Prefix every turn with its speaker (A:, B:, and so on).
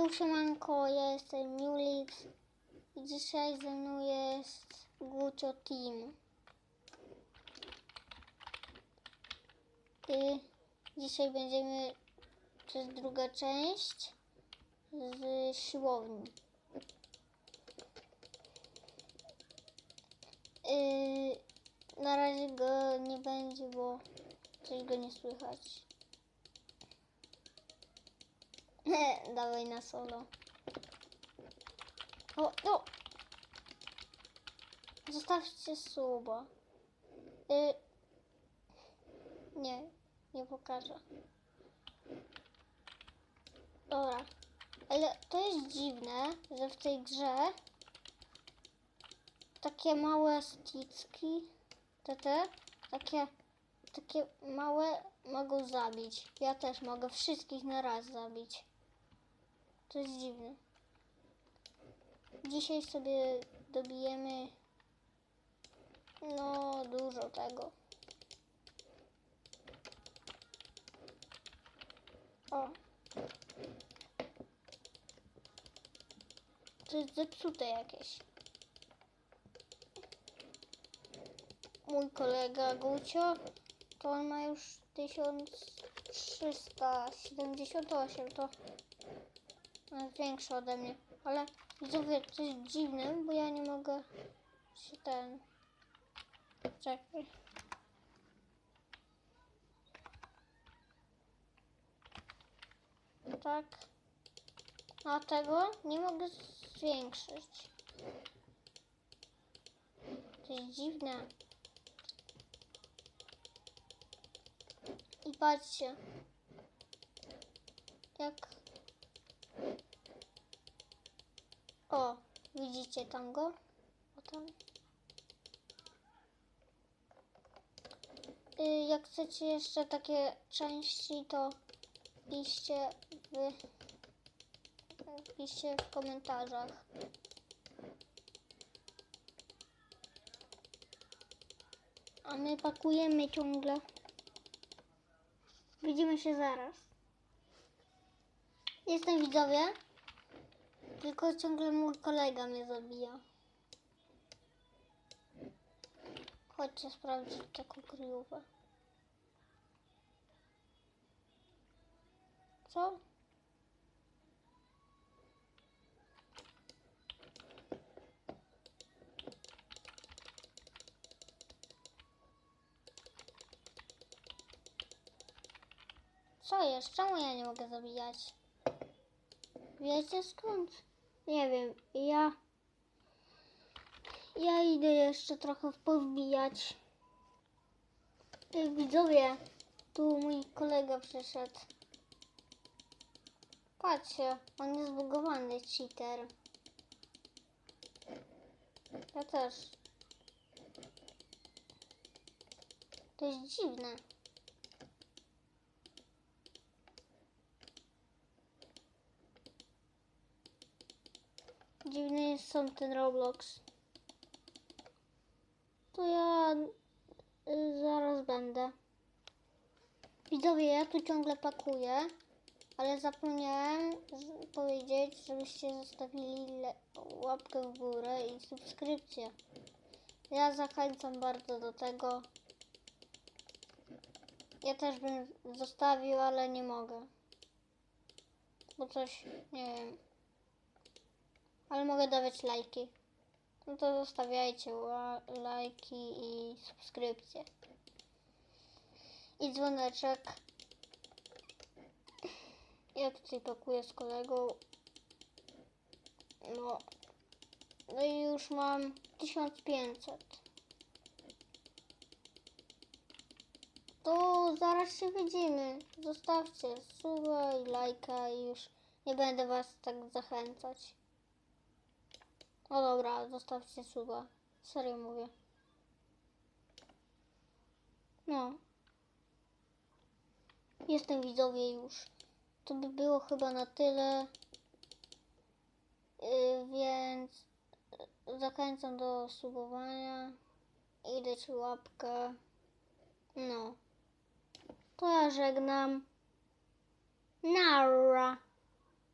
A: Już siemanko, ja jestem Julix i dzisiaj ze mną jest Gucio Team. I dzisiaj będziemy, jest druga część z siłowni. Yy, na razie go nie będzie, bo coś go nie słychać. Dawaj na solo. O, no! Zostawcie suba. Y... Nie, nie pokażę. Dobra. Ale to jest dziwne, że w tej grze takie małe sticki, te, te takie, takie małe mogą zabić. Ja też mogę wszystkich na raz zabić. To jest dziwne. Dzisiaj sobie dobijemy no dużo tego. O. To jest zepsute jakieś. Mój kolega Gucio, to on ma już 1378, to większy ode mnie. Ale widzowie, jest dziwne, bo ja nie mogę się ten... Czekaj. Tak. A tego nie mogę zwiększyć. To jest dziwne. I patrzcie. Jak... O, widzicie tam go? O tam. Y, Jak chcecie jeszcze takie części, to piszcie w, piszcie w komentarzach. A my pakujemy ciągle. Widzimy się zaraz. Jestem widzowie. Tylko ciągle mój kolega mnie zabija. Chodźcie sprawdzić taką kryjówkę. Co? Co jest? Czemu ja nie mogę zabijać? Wiecie skąd? Nie wiem. Ja... Ja idę jeszcze trochę pozbijać. Ej, widzowie, tu mój kolega przyszedł. Patrzcie, on jest zbugowany, cheater. Ja też. To jest dziwne. Dziwny jest sam ten Roblox. To ja y, zaraz będę. Widzowie, ja tu ciągle pakuję, ale zapomniałem powiedzieć, żebyście zostawili łapkę w górę i subskrypcję. Ja zachęcam bardzo do tego. Ja też bym zostawił, ale nie mogę. Bo coś, nie wiem. Ale mogę dawać lajki. No to zostawiajcie lajki i subskrypcje. I dzwoneczek. Ja tutaj pakuję z kolegą. No. No i już mam 1500. To zaraz się widzimy. Zostawcie suba i lajka i już nie będę was tak zachęcać. No dobra, zostawcie suba. Serio mówię. No. Jestem widzowie już. To by było chyba na tyle. Yy, więc zachęcam do subowania. I dać łapkę. No. To ja żegnam. Nara.